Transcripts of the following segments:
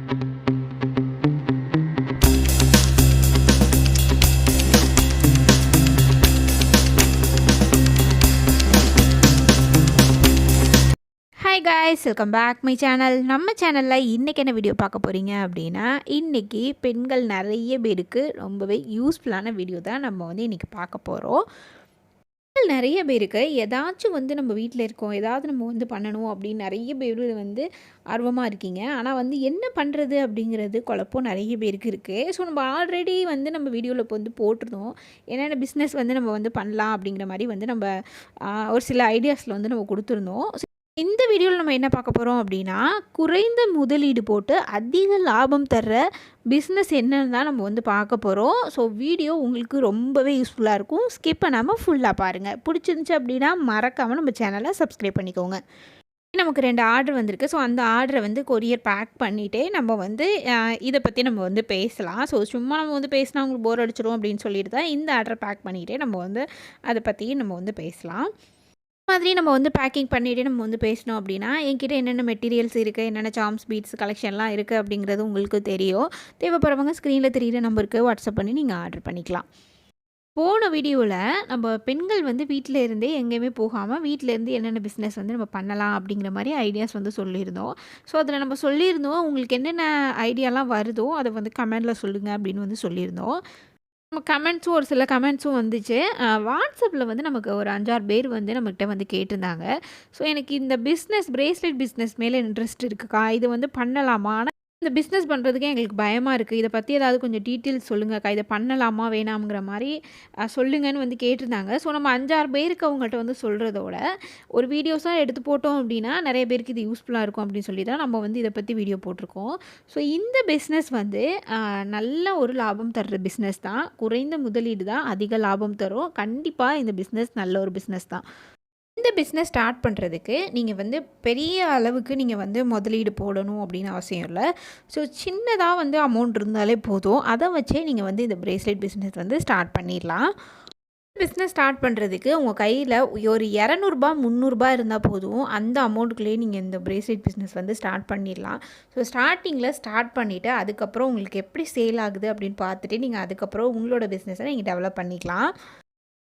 Hi guys welcome back my channel நம்ம சேனலில் இன்றைக்கி என்ன வீடியோ பார்க்க போகிறீங்க அப்படின்னா இன்றைக்கி பெண்கள் நிறைய பேருக்கு ரொம்பவே யூஸ்ஃபுல்லான வீடியோ தான் நம்ம வந்து இன்றைக்கி பார்க்க போகிறோம் மக்கள் நிறைய பேருக்கு ஏதாச்சும் வந்து நம்ம வீட்டில் இருக்கோம் ஏதாவது நம்ம வந்து பண்ணணும் அப்படின்னு நிறைய பேர் வந்து ஆர்வமாக இருக்கீங்க. ஆனால் வந்து என்ன பண்ணுறது அப்படிங்கிறது குழப்பம் நிறைய பேருக்கு இருக்குது ஸோ நம்ம ஆல்ரெடி வந்து நம்ம வீடியோவில் இப்போ வந்து போட்டிருந்தோம். என்னென்ன பிஸ்னஸ் வந்து நம்ம வந்து பண்ணலாம் அப்படிங்கிற மாதிரி வந்து நம்ம ஒரு சில ஐடியாஸில் வந்து நம்ம கொடுத்துருந்தோம். இந்த வீடியோவில் நம்ம என்ன பார்க்க போகிறோம் அப்படின்னா குறைந்த முதலீடு போட்டு அதிக லாபம் தர்ற பிஸ்னஸ் என்னன்னு தான் நம்ம வந்து பார்க்க போகிறோம் ஸோ வீடியோ உங்களுக்கு ரொம்பவே யூஸ்ஃபுல்லாக இருக்கும். ஸ்கிப் பண்ணாமல் ஃபுல்லாக பாருங்கள் பிடிச்சிருந்துச்சு அப்படின்னா மறக்காமல் நம்ம சேனலை சப்ஸ்கிரைப் பண்ணிக்கோங்க. நமக்கு ரெண்டு ஆர்டர் வந்திருக்கு. ஸோ அந்த ஆர்டரை வந்து கொரியர் பேக் பண்ணிவிட்டே நம்ம வந்து இதை பற்றி நம்ம வந்து பேசலாம். ஸோ சும்மா நம்ம வந்து பேசினா உங்களுக்கு போர் அடிச்சிடும் அப்படின்னு சொல்லிட்டு தான் இந்த ஆர்டரை பேக் பண்ணிகிட்டே நம்ம வந்து அதை பற்றி நம்ம வந்து பேசலாம். மாதிரி நம்ம வந்து பேக்கிங் பண்ணிவிட்டு நம்ம வந்து பேசினோம் அப்படின்னா என்கிட்ட என்னென்ன மெட்டீரியல்ஸ் இருக்குது என்னென்ன சாம்ஸ் பீட்ஸ் கலெக்ஷன்லாம் இருக்குது அப்படிங்கிறது உங்களுக்கு தெரியும். தேவைப்படுறவங்க ஸ்க்ரீனில் தெரியிற நம்பருக்கு வாட்ஸ்அப் பண்ணி நீங்கள் ஆர்டர் பண்ணிக்கலாம். போன வீடியோவில் நம்ம பெண்கள் வந்து வீட்டில் இருந்தே எங்கேயுமே போகாமல் வீட்டில் இருந்து என்னென்ன பிஸ்னஸ் வந்து நம்ம பண்ணலாம் அப்படிங்கிற மாதிரி ஐடியாஸ் வந்து சொல்லியிருந்தோம். ஸோ அதில் நம்ம சொல்லியிருந்தோம் உங்களுக்கு என்னென்ன ஐடியாலாம் வருதோ அதை வந்து கமெண்டில் சொல்லுங்கள் அப்படின்னு வந்து சொல்லியிருந்தோம். நம்ம கமெண்ட்ஸும் ஒரு சில கமெண்ட்ஸும் வந்துச்சு. வாட்ஸ்அப்பில் வந்து நமக்கு ஒரு அஞ்சாறு பேர் வந்து நம்மக்கிட்ட வந்து கேட்டிருந்தாங்க. ஸோ எனக்கு இந்த பிஸ்னஸ் பிரேஸ்லெட் பிஸ்னஸ் மேலே இன்ட்ரெஸ்ட் இருக்குக்கா இது வந்து பண்ணலாமா? ஆனால் இந்த பிஸ்னஸ் பண்ணுறதுக்கே எங்களுக்கு பயமாக இருக்குது இதை பற்றி ஏதாவது கொஞ்சம் டீட்டெயில்ஸ் சொல்லுங்கக்கா இதை பண்ணலாமா வேணாம்ங்கிற மாதிரி சொல்லுங்கன்னு வந்து கேட்டிருந்தாங்க. ஸோ நம்ம அஞ்சாறு பேருக்கு அவங்கள்ட்ட வந்து சொல்கிறதோட ஒரு வீடியோஸாக எடுத்து போட்டோம் அப்படின்னா நிறைய பேருக்கு இது யூஸ்ஃபுல்லாக இருக்கும் அப்படின்னு சொல்லி தான் நம்ம வந்து இதை பற்றி வீடியோ போட்டிருக்கோம். ஸோ இந்த பிஸ்னஸ் வந்து நல்ல ஒரு லாபம் தர்ற பிஸ்னஸ் தான். குறைந்த முதலீடு தான் அதிக லாபம் தரும். கண்டிப்பாக இந்த பிஸ்னஸ் நல்ல ஒரு பிஸ்னஸ் தான். இந்த பிஸ்னஸ் ஸ்டார்ட் பண்ணுறதுக்கு நீங்கள் வந்து பெரிய அளவுக்கு நீங்கள் வந்து முதலீடு போடணும் அப்படின்னு அவசியம் இல்லை. ஸோ சின்னதாக வந்து அமௌண்ட் இருந்தாலே போதும். அதை வச்சே நீங்கள் வந்து இந்த பிரேஸ்லெட் பிஸ்னஸ் வந்து ஸ்டார்ட் பண்ணிடலாம். பிஸ்னஸ் ஸ்டார்ட் பண்ணுறதுக்கு உங்கள் கையில் ஒரு இரநூறுபா முந்நூறுபா இருந்தால் போதும். அந்த அமௌண்ட்டுக்குள்ளேயே நீங்கள் இந்த பிரேஸ்லெட் பிஸ்னஸ் வந்து ஸ்டார்ட் பண்ணிடலாம். ஸோ ஸ்டார்டிங்கில் ஸ்டார்ட் பண்ணிவிட்டு அதுக்கப்புறம் உங்களுக்கு எப்படி சேல் ஆகுது அப்படின்னு பார்த்துட்டு நீங்கள் அதுக்கப்புறம் உங்களோட பிஸ்னஸை நீங்கள் டெவலப் பண்ணிக்கலாம்.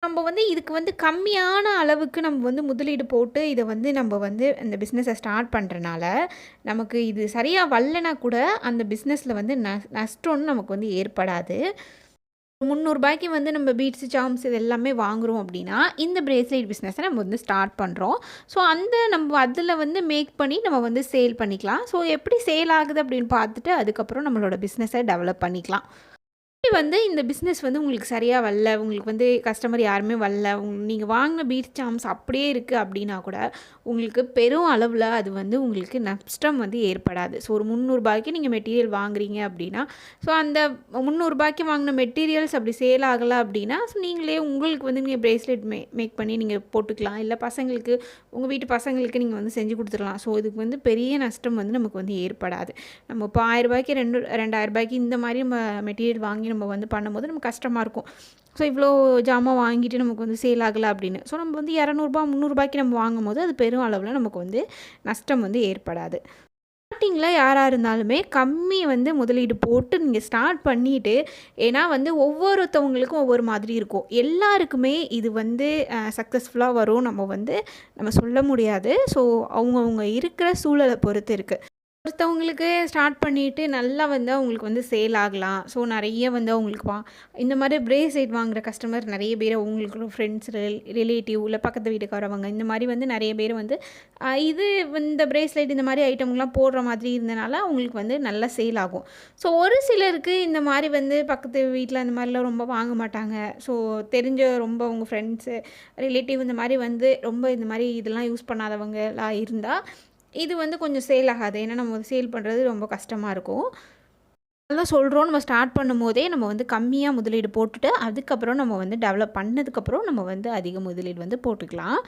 நம்ம வந்து இதுக்கு வந்து கம்மியான அளவுக்கு நம்ம வந்து முதலீடு போட்டு இதை வந்து நம்ம வந்து இந்த பிஸ்னஸை ஸ்டார்ட் பண்ணுறனால நமக்கு இது சரியாக வரலனா கூட அந்த பிஸ்னஸில் வந்து ந நஷ்டம்னு நமக்கு வந்து ஏற்படாது. முந்நூறுபாய்க்கு வந்து நம்ம பீட்ஸ் சாம்ஸ் இது எல்லாமே வாங்குகிறோம் அப்படின்னா இந்த பிரேஸ்லெட் பிஸ்னஸை நம்ம வந்து ஸ்டார்ட் பண்ணுறோம் ஸோ அந்த நம்ம அதில் வந்து மேக் பண்ணி நம்ம வந்து சேல் பண்ணிக்கலாம். ஸோ எப்படி சேல் ஆகுது அப்படின்னு பார்த்துட்டு அதுக்கப்புறம் நம்மளோட பிஸ்னஸை டெவலப் பண்ணிக்கலாம். வந்து இந்த பிஸ்னஸ் வந்து உங்களுக்கு சரியாக வரல உங்களுக்கு வந்து கஸ்டமர் யாருமே வரல நீங்கள் வாங்கின பீட் சாம்ஸ் அப்படியே இருக்குது அப்படின்னா கூட உங்களுக்கு பெரும் அளவில் அது வந்து உங்களுக்கு நஷ்டம் வந்து ஏற்படாது. ஸோ ஒரு முந்நூறுபாய்க்கு நீங்கள் மெட்டீரியல் வாங்குறீங்க அப்படின்னா ஸோ அந்த முந்நூறுபாய்க்கு வாங்கின மெட்டீரியல்ஸ் அப்படி சேல் ஆகலை அப்படின்னா ஸோ நீங்களே உங்களுக்கு வந்து நீங்கள் ப்ரேஸ்லெட் மே மேக் பண்ணி நீங்கள் போட்டுக்கலாம். இல்லை பசங்களுக்கு உங்கள் வீட்டு பசங்களுக்கு நீங்கள் வந்து செஞ்சு கொடுத்துடலாம். ஸோ இதுக்கு வந்து பெரிய நஷ்டம் வந்து நமக்கு வந்து ஏற்படாது. நம்ம இப்போ ஆயிரரூபாய்க்கு ரெண்டு ரெண்டாயிரம் ரூபாய்க்கு இந்த மாதிரி நம்ம மெட்டீரியல் வாங்கி நம்ம வந்து பண்ணும்போது நமக்கு கஷ்டமாக இருக்கும். ஸோ இவ்வளோ ஜாமான் வாங்கிட்டு நமக்கு வந்து சேல் ஆகலை அப்படின்னு. ஸோ நம்ம வந்து இரநூறுபா முந்நூறுபாய்க்கு நம்ம வாங்கும் போது அது பெரும் அளவில் நமக்கு வந்து நஷ்டம் வந்து ஏற்படாது. ஸ்டார்டிங்கில் யாராக இருந்தாலுமே கம்மி வந்து முதலீடு போட்டு நீங்கள் ஸ்டார்ட் பண்ணிவிட்டு ஏன்னா வந்து ஒவ்வொருத்தவங்களுக்கும் ஒவ்வொரு மாதிரி இருக்கும். எல்லாருக்குமே இது வந்து சக்ஸஸ்ஃபுல்லாக வரும். நம்ம வந்து நம்ம சொல்ல முடியாது. ஸோ அவங்கவுங்க இருக்கிற சூழலை பொறுத்து இருக்குது ஒருத்தவங்களுக்கு ஸ்டார்ட் பண்ணிவிட்டு நல்லா வந்து அவங்களுக்கு வந்து சேல் ஆகலாம். ஸோ நிறைய வந்து அவங்களுக்கு வா இந்த மாதிரி பிரேஸ்லெட் வாங்குற கஸ்டமர் நிறைய பேர் அவங்களுக்கு ஃப்ரெண்ட்ஸ் ரிலேட்டிவ் இல்லை பக்கத்து வீட்டுக்காரவங்க இந்த மாதிரி வந்து நிறைய பேர் வந்து இது இந்த பிரேஸ்லெட் இந்த மாதிரி ஐட்டம்லாம் போடுற மாதிரி இருந்தனால அவங்களுக்கு வந்து நல்லா சேல் ஆகும். ஸோ ஒரு சிலருக்கு இந்த மாதிரி வந்து பக்கத்து வீட்டில் அந்த மாதிரிலாம் ரொம்ப வாங்க மாட்டாங்க. ஸோ தெரிஞ்ச ரொம்ப அவங்க ஃப்ரெண்ட்ஸு ரிலேட்டிவ் இந்த மாதிரி வந்து ரொம்ப இந்த மாதிரி இதெல்லாம் யூஸ் பண்ணாதவங்களாக இருந்தால் இது வந்து கொஞ்சம் சேல் ஆகாது. ஏன்னா நம்ம சேல் பண்ணுறது ரொம்ப கஷ்டமாக இருக்கும். அதெல்லாம் சொல்கிறோம் நம்ம ஸ்டார்ட் பண்ணும்போதே நம்ம வந்து கம்மியாக முதலீடு போட்டுட்டு அதுக்கப்புறம் நம்ம வந்து டெவலப் பண்ணதுக்கப்புறம் நம்ம வந்து அதிக முதலீடு வந்து போட்டுக்கலாம்.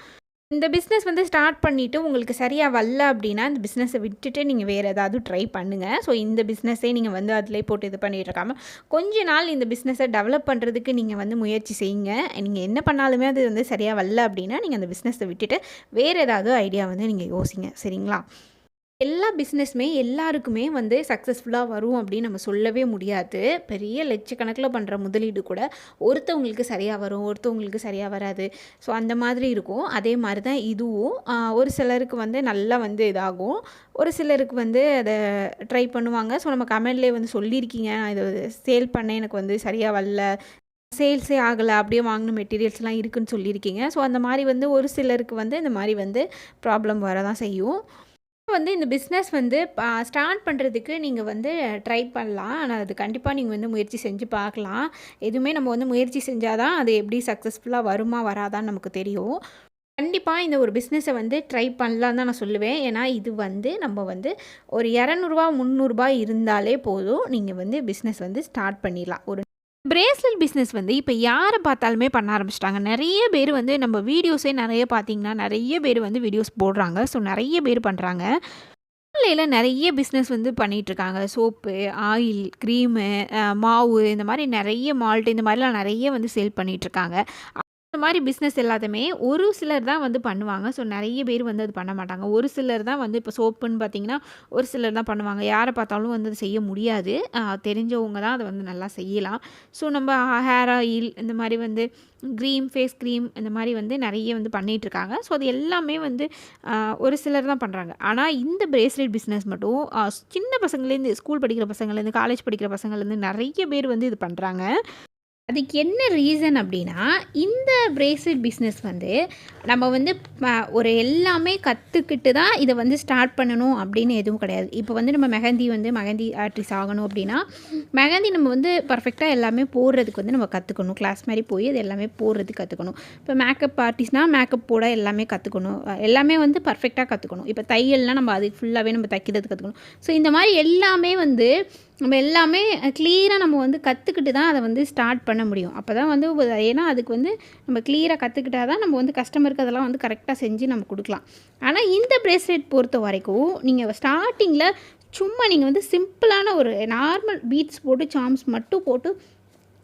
இந்த பிஸ்னஸ் வந்து ஸ்டார்ட் பண்ணிவிட்டு உங்களுக்கு சரியாக வரல அப்படின்னா இந்த பிஸ்னஸை விட்டுட்டு நீங்கள் வேறு ஏதாவது ட்ரை பண்ணுங்கள் ஸோ இந்த பிஸ்னஸே நீங்கள் வந்து அதிலே போட்டு இது பண்ணிட்டு இருக்காமல் கொஞ்ச நாள் இந்த பிஸ்னஸை டெவலப் பண்ணுறதுக்கு நீங்கள் வந்து முயற்சி செய்யுங்க. நீங்கள் என்ன பண்ணாலுமே அது வந்து சரியாக வரல அப்படின்னா நீங்கள் அந்த பிஸ்னஸை விட்டுட்டு வேறு ஏதாவது ஐடியா வந்து நீங்கள் யோசிங்க. சரிங்களா? எல்லா பிஸ்னஸுமே எல்லாருக்குமே வந்து சக்ஸஸ்ஃபுல்லாக வரும் அப்படின்னு நம்ம சொல்லவே முடியாது. பெரிய லட்சக்கணக்கில் பண்ணுற முதலீடு கூட ஒருத்தவங்களுக்கு சரியாக வரும் ஒருத்தவங்களுக்கு சரியாக வராது. ஸோ அந்த மாதிரி இருக்கும். அதே மாதிரி தான் இதுவும் ஒரு சிலருக்கு வந்து நல்லா வந்து இதாகும். ஒரு சிலருக்கு வந்து அதை ட்ரை பண்ணுவாங்க. ஸோ நம்ம கமெண்ட்லேயே வந்து சொல்லியிருக்கீங்க. நான் இதை சேல் பண்ண எனக்கு வந்து சரியாக வரல. சேல்ஸே ஆகலை அப்படியே வாங்கின மெட்டீரியல்ஸ்லாம் இருக்குதுன்னு சொல்லியிருக்கீங்க. ஸோ அந்த மாதிரி வந்து ஒரு சிலருக்கு வந்து இந்த மாதிரி வந்து ப்ராப்ளம் வர தான் செய்யும். வந்து இந்த பிஸ்னஸ் வந்து ஸ்டார்ட் பண்ணுறதுக்கு நீங்கள் வந்து ட்ரை பண்ணலாம். ஆனால் அது கண்டிப்பாக நீங்கள் வந்து முயற்சி செஞ்சு பார்க்கலாம். எதுவுமே நம்ம வந்து முயற்சி செஞ்சால் தான் அது எப்படி சக்ஸஸ்ஃபுல்லாக வருமா வராதான்னு நமக்கு தெரியும். கண்டிப்பாக இந்த ஒரு பிஸ்னஸை வந்து ட்ரை பண்ணலாம் தான் நான் சொல்லுவேன். ஏன்னா இது வந்து நம்ம வந்து ஒரு இரநூறுவா முந்நூறுரூபா இருந்தாலே போதும். நீங்கள் வந்து பிஸ்னஸ் வந்து ஸ்டார்ட் பண்ணிடலாம். ஒரு பிரேஸ்லெட் பிஸ்னஸ் வந்து இப்போ யாரை பார்த்தாலுமே பண்ண ஆரம்பிச்சிட்டாங்க. நிறைய பேர் வந்து நம்ம வீடியோஸே நிறைய பார்த்தீங்கன்னா நிறைய பேர் வந்து வீடியோஸ் போடுறாங்க. ஸோ நிறைய பேர் பண்ணுறாங்க ஆன்லைனில் நிறைய பிஸ்னஸ் வந்து பண்ணிகிட்ருக்காங்க சோப்பு ஆயில் க்ரீமு மாவு இந்த மாதிரி நிறைய மால்ட்டு இந்த மாதிரிலாம் நிறைய வந்து சேல் பண்ணிகிட்ருக்காங்க இந்த மாதிரி பிஸ்னஸ் எல்லாத்தையுமே ஒரு சிலர் தான் வந்து பண்ணுவாங்க. ஸோ நிறைய பேர் வந்து அது பண்ண மாட்டாங்க. ஒரு சிலர் தான் வந்து இப்போ சோப்புன்னு பார்த்தீங்கன்னா ஒரு சிலர் தான் பண்ணுவாங்க. யாரை பார்த்தாலும் வந்து செய்ய முடியாது. தெரிஞ்சவங்க தான் அதை வந்து நல்லா செய்யலாம். ஸோ நம்ம ஹேர் ஆயில் இந்த மாதிரி வந்து க்ரீம் ஃபேஸ் க்ரீம் இந்த மாதிரி வந்து நிறைய வந்து பண்ணிகிட்ருக்காங்க ஸோ அது எல்லாமே வந்து ஒரு சிலர் தான் பண்ணுறாங்க ஆனால் இந்த பிரேஸ்லெட் பிஸ்னஸ் மட்டும் சின்ன பசங்கள்லேருந்து ஸ்கூல் படிக்கிற பசங்கள்லேருந்து காலேஜ் படிக்கிற பசங்கள்லேருந்து நிறைய பேர் வந்து இது பண்ணுறாங்க அதுக்கு என்ன ரீசன் அப்படின்னா இந்த பிரேஸ்லெட் பிஸ்னஸ் வந்து நம்ம வந்து ஒரு எல்லாமே கற்றுக்கிட்டு தான் இதை வந்து ஸ்டார்ட் பண்ணணும் அப்படின்னு எதுவும் கிடையாது. இப்போ வந்து நம்ம மெஹந்தி வந்து மெஹந்தி ஆர்டிஸ்ட் ஆகணும் அப்படின்னா மெஹந்தி நம்ம வந்து பர்ஃபெக்டாக எல்லாமே போடுறதுக்கு வந்து நம்ம கற்றுக்கணும் கிளாஸ் மாதிரி போய் அது எல்லாமே போடுறதுக்கு கற்றுக்கணும் இப்போ மேக்கப் ஆர்டிஸ்ட்னால் மேக்கப் போட எல்லாமே கற்றுக்கணும் எல்லாமே வந்து பர்ஃபெக்டாக கற்றுக்கணும் இப்போ தையல்னால் நம்ம அதுக்கு ஃபுல்லாகவே நம்ம தைக்கிறது கற்றுக்கணும் ஸோ இந்த மாதிரி எல்லாமே வந்து நம்ம எல்லாமே கிளியராக நம்ம வந்து கற்றுக்கிட்டு தான் அதை வந்து ஸ்டார்ட் பண்ண முடியும். அப்போ தான் வந்து ஏன்னா அதுக்கு வந்து நம்ம கிளியராக கற்றுக்கிட்டா தான் நம்ம வந்து கஸ்டமருக்கு அதெல்லாம் வந்து கரெக்டாக செஞ்சு நம்ம கொடுக்கலாம். ஆனால் இந்த ப்ரேஸ்லெட் பொறுத்த வரைக்கும் நீங்கள் ஸ்டார்டிங்கில் சும்மா நீங்கள் வந்து சிம்பிளான ஒரு நார்மல் பீட்ஸ் போட்டு சாம்ஸ் மட்டும் போட்டு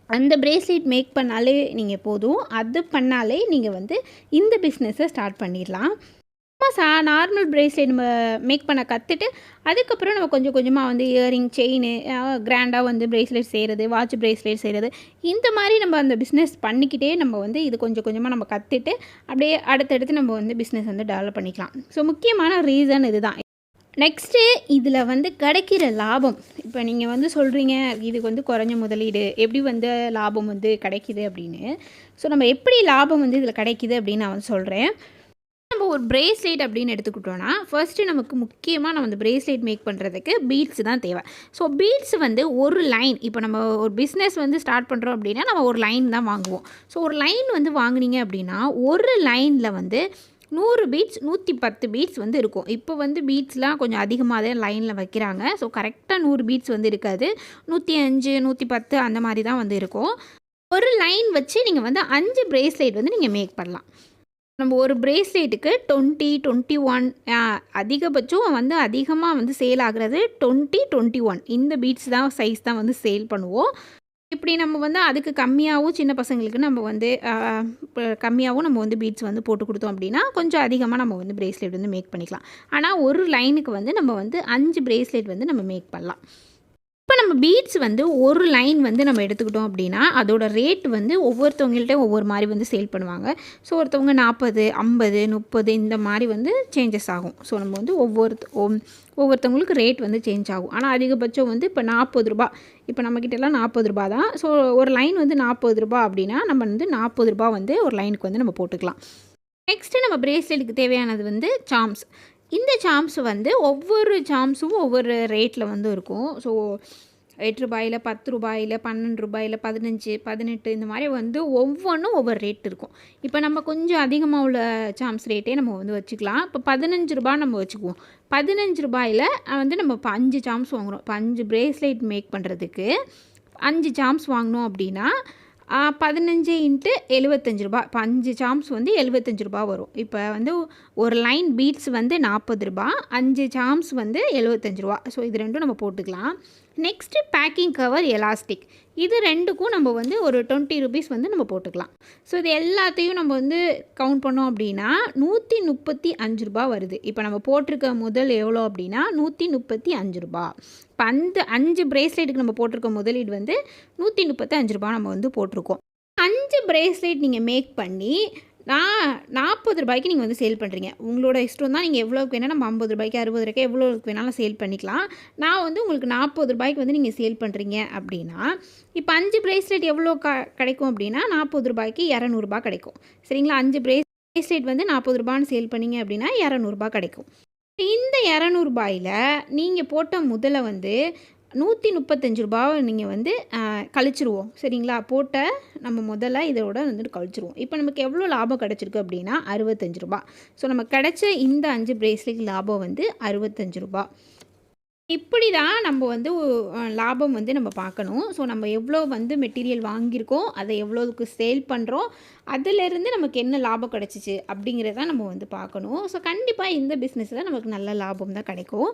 அந்த ப்ரேஸ்லெட் மேக் பண்ணாலே நீங்கள் போதும். அது பண்ணாலே நீங்கள் வந்து இந்த பிஸ்னஸை ஸ்டார்ட் பண்ணிடலாம். சா நார்மல் ப்ரேஸ்லெட் நம்ம மேக் பண்ண கற்றுட்டு அதுக்கப்புறம் நம்ம கொஞ்சம் கொஞ்சமாக வந்து இயரிங் செயின் கிராண்டாக வந்து ப்ரேஸ்லெட் செய்கிறது வாட்ச் ப்ரேஸ்லெட் செய்கிறது இந்த மாதிரி நம்ம அந்த பிஸ்னஸ் பண்ணிக்கிட்டே நம்ம வந்து இது கொஞ்சம் கொஞ்சமாக நம்ம கற்றுட்டு அப்படியே அடுத்தடுத்து நம்ம வந்து பிஸ்னஸ் வந்து டெவலப் பண்ணிக்கலாம். ஸோ முக்கியமான ரீசன் இதுதான். நெக்ஸ்ட்டு இதில் வந்து கிடைக்கிற லாபம். இப்போ நீங்கள் வந்து சொல்கிறீங்க இதுக்கு வந்து குறைஞ்ச முதலீடு எப்படி வந்து லாபம் வந்து கிடைக்கிது அப்படின்னு. ஸோ நம்ம எப்படி லாபம் வந்து இதில் கிடைக்கிது அப்படின்னு நான் வந்து சொல்கிறேன் நம்ம ஒரு பிரேஸ்லெட் அப்படின்னு எடுத்துக்கிட்டோன்னா ஃபர்ஸ்ட்டு நமக்கு முக்கியமாக நம்ம அந்த பிரேஸ்லெட் மேக் பண்ணுறதுக்கு பீட்ஸ் தான் தேவை. ஸோ பீட்ஸ் வந்து ஒரு லைன் இப்போ நம்ம ஒரு பிஸ்னஸ் வந்து ஸ்டார்ட் பண்ணுறோம் அப்படின்னா நம்ம ஒரு லைன் தான் வாங்குவோம். ஸோ ஒரு லைன் வந்து வாங்கினீங்க அப்படின்னா ஒரு லைனில் வந்து நூறு பீட்ஸ் நூற்றி பத்து பீட்ஸ் வந்து இருக்கும். இப்போ வந்து பீட்ஸ்லாம் கொஞ்சம் அதிகமாக தான் லைனில் வைக்கிறாங்க. ஸோ கரெக்டாக நூறு பீட்ஸ் வந்து இருக்காது. நூற்றி அஞ்சு நூற்றி பத்து அந்த மாதிரி தான் வந்து இருக்கும். ஒரு லைன் வச்சு நீங்கள் வந்து அஞ்சு பிரேஸ்லெட் வந்து நீங்கள் மேக் பண்ணலாம். நம்ம ஒரு பிரேஸ்லெட்டுக்கு டுவெண்ட்டி டுவெண்ட்டி ஒன் அதிகபட்சம் வந்து அதிகமாக வந்து சேல் ஆகிறது டுவெண்ட்டி டுவெண்ட்டி ஒன் இந்த பீட்ஸ் தான் சைஸ் தான் வந்து சேல் பண்ணுவோம். இப்படி நம்ம வந்து அதுக்கு கம்மியாகவும் சின்ன பசங்களுக்கு நம்ம வந்து கம்மியாகவும் நம்ம வந்து பீட்ஸ் வந்து போட்டு கொடுத்தோம் அப்படின்னா கொஞ்சம் அதிகமாக நம்ம வந்து பிரேஸ்லெட் வந்து மேக் பண்ணிக்கலாம். ஆனால் ஒரு லைனுக்கு வந்து நம்ம வந்து அஞ்சு பிரேஸ்லெட் வந்து நம்ம மேக் பண்ணலாம். இப்போ நம்ம பீட்ஸ் வந்து ஒரு லைன் வந்து நம்ம எடுத்துக்கிட்டோம் அப்படின்னா அதோட ரேட் வந்து ஒவ்வொருத்தவங்கள்ட்ட ஒவ்வொரு மாதிரி வந்து சேல் பண்ணுவாங்க. ஸோ ஒருத்தவங்க நாற்பது ஐம்பது முப்பது இந்த மாதிரி வந்து சேஞ்சஸ் ஆகும். ஸோ நம்ம வந்து ஒவ்வொரு ஒவ்வொருத்தவங்களுக்கு ரேட் வந்து சேஞ்ச் ஆகும். ஆனால் அதிகபட்சம் வந்து இப்போ நாற்பது ரூபா இப்போ நம்மக்கிட்டலாம் நாற்பது ரூபா தான். ஸோ ஒரு லைன் வந்து நாற்பது ரூபா அப்படின்னா நம்ம வந்து நாற்பது ரூபா வந்து ஒரு லைனுக்கு வந்து நம்ம போட்டுக்கலாம். நெக்ஸ்ட்டு நம்ம பிரேஸ்லெட்டுக்கு தேவையானது வந்து சாம்ஸ் இந்த சாம்ஸ் வந்து ஒவ்வொரு சாம்ஸும் ஒவ்வொரு ரேட்டில் வந்து இருக்கும். ஸோ எட்டு ரூபாயில் பத்து ரூபாயில் பன்னெண்டு ரூபாயில் பதினஞ்சு பதினெட்டு இந்த மாதிரி வந்து ஒவ்வொன்றும் ஒவ்வொரு ரேட் இருக்கும். இப்போ நம்ம கொஞ்சம் அதிகமாக உள்ள சாம்ஸ் ரேட்டே நம்ம வந்து வச்சுக்கலாம். இப்போ பதினஞ்சு ரூபா நம்ம வச்சுக்குவோம். பதினஞ்சு ரூபாயில் வந்து நம்ம இப்போ அஞ்சு சாம்ஸ் வாங்குகிறோம் இப்போ அஞ்சு ப்ரேஸ்லெட் மேக் பண்ணுறதுக்கு அஞ்சு சாம்ஸ் வாங்கினோம் அப்படின்னா பதினஞ்சு இன்ட்டு எழுபத்தஞ்சு ரூபா. இப்போ அஞ்சு சாம்ஸ் வந்து எழுபத்தஞ்சு ரூபா வரும். இப்போ வந்து ஒரு லைன் பீட்ஸ் வந்து நாற்பது ரூபா. அஞ்சு சாம்ஸ் வந்து எழுபத்தஞ்சு ரூபா. ஸோ இது ரெண்டும் நம்ம போட்டுக்கலாம். நெக்ஸ்ட்டு பேக்கிங் கவர் எலாஸ்டிக் இது ரெண்டுக்கும் நம்ம வந்து ஒரு டுவெண்ட்டி ருபீஸ் வந்து நம்ம போட்டுக்கலாம். ஸோ இது எல்லாத்தையும் நம்ம வந்து கவுண்ட் பண்ணோம் அப்படின்னா நூற்றி முப்பத்தி அஞ்சு ரூபா வருது. இப்போ நம்ம போட்டிருக்க முதல் எவ்வளோ அப்படின்னா நூற்றி முப்பத்தி அஞ்சு ரூபா இப்போ அந்த அஞ்சு பிரேஸ்லெட்டுக்கு நம்ம போட்டிருக்க முதலீடு வந்து நூற்றி முப்பத்தி அஞ்சு ரூபா நம்ம வந்து போட்டிருக்கோம். அஞ்சு பிரேஸ்லெட் நீங்கள் மேக் பண்ணி நான் நாற்பது ரூபாய்க்கு நீங்கள் வந்து சேல் பண்ணுறீங்க உங்களோட இஷ்டம் தான் நீங்கள் எவ்வளோக்கு வேணால் நம்ம ஐம்பது ரூபாய்க்கு அறுபது ரூபாய்க்கு எவ்வளோக்கு வேணாலும் சேல் பண்ணிக்கலாம். நான் வந்து உங்களுக்கு நாற்பது ரூபாய்க்கு வந்து நீங்கள் சேல் பண்ணுறீங்க அப்படின்னா இப்போ அஞ்சு ப்ரேஸ்லெட் எவ்வளோ க கிடைக்கும் அப்படின்னா நாற்பது ரூபாய்க்கு இரநூறுபா கிடைக்கும். சரிங்களா? அஞ்சு பிரேஸ்லெட் வந்து நாற்பது ரூபான்னு சேல் பண்ணீங்க அப்படின்னா இரநூறுபா கிடைக்கும். இந்த இரநூறுபாயில் நீங்கள் போட்ட முதல்ல வந்து நூற்றி முப்பத்தஞ்சு ரூபாவை நீங்கள் வந்து கழிச்சிருவோம். சரிங்களா? போட்ட நம்ம முதல்ல இதோட வந்துட்டு கழிச்சிருவோம். இப்போ நமக்கு எவ்வளோ லாபம் கிடச்சிருக்கு அப்படின்னா அறுபத்தஞ்சு ரூபா. ஸோ நம்ம கிடைச்ச இந்த அஞ்சு பிரேஸ்லெட் லாபம் வந்து அறுபத்தஞ்சு ரூபா. இப்படி தான் நம்ம வந்து லாபம் வந்து நம்ம பார்க்கணும். ஸோ நம்ம எவ்வளோ வந்து மெட்டீரியல் வாங்கியிருக்கோம் அதை எவ்வளோக்கு சேல் பண்ணுறோம் அதிலேருந்து நமக்கு என்ன லாபம் கிடச்சிச்சு அப்படிங்கிறத நம்ம வந்து பார்க்கணும். ஸோ கண்டிப்பாக இந்த பிஸ்னஸில் நமக்கு நல்ல லாபம் தான் கிடைக்கும்.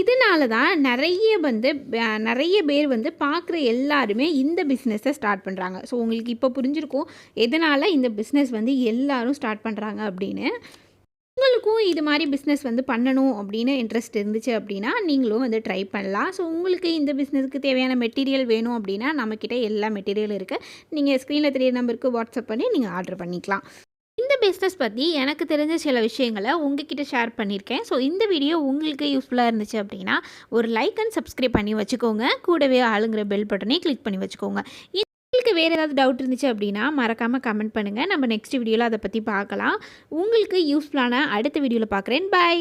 இதனால தான் நிறைய வந்து நிறைய பேர் வந்து பார்க்குற எல்லாருமே இந்த பிஸ்னஸை ஸ்டார்ட் பண்ணுறாங்க ஸோ உங்களுக்கு இப்போ புரிஞ்சிருக்கும் எதனால் இந்த பிஸ்னஸ் வந்து எல்லாரும் ஸ்டார்ட் பண்ணுறாங்க அப்படின்னு. உங்களுக்கும் இது மாதிரி பிஸ்னஸ் வந்து பண்ணணும் அப்படின்னு இன்ட்ரெஸ்ட் இருந்துச்சு அப்படின்னா நீங்களும் வந்து ட்ரை பண்ணலாம். ஸோ உங்களுக்கு இந்த பிஸ்னஸ்க்கு தேவையான மெட்டீரியல் வேணும் அப்படின்னா நம்மக்கிட்ட எல்லா மெட்டீரியல் இருக்குது நீங்கள் ஸ்க்ரீனில் தெரிய நம்பருக்கு வாட்ஸ்அப் பண்ணி நீங்கள் ஆர்டர் பண்ணிக்கலாம். இந்த பிஸ்னஸ் பற்றி எனக்கு தெரிஞ்ச சில விஷயங்களை உங்ககிட்ட ஷேர் பண்ணியிருக்கேன். ஸோ இந்த வீடியோ உங்களுக்கு யூஸ்ஃபுல்லாக இருந்துச்சு அப்படின்னா ஒரு லைக் அண்ட் சப்ஸ்கிரைப் பண்ணி வச்சுக்கோங்க. கூடவே ஆளுங்கிற பெல் பட்டனையும் கிளிக் பண்ணி வச்சுக்கோங்க. உங்களுக்கு வேறு ஏதாவது டவுட் இருந்துச்சு அப்படின்னா மறக்காமல் கமெண்ட் பண்ணுங்கள் நம்ம நெக்ஸ்ட் வீடியோவில் அதை பற்றி பார்க்கலாம். உங்களுக்கு யூஸ்ஃபுல்லான அடுத்த வீடியோவில் பார்க்குறேன். பை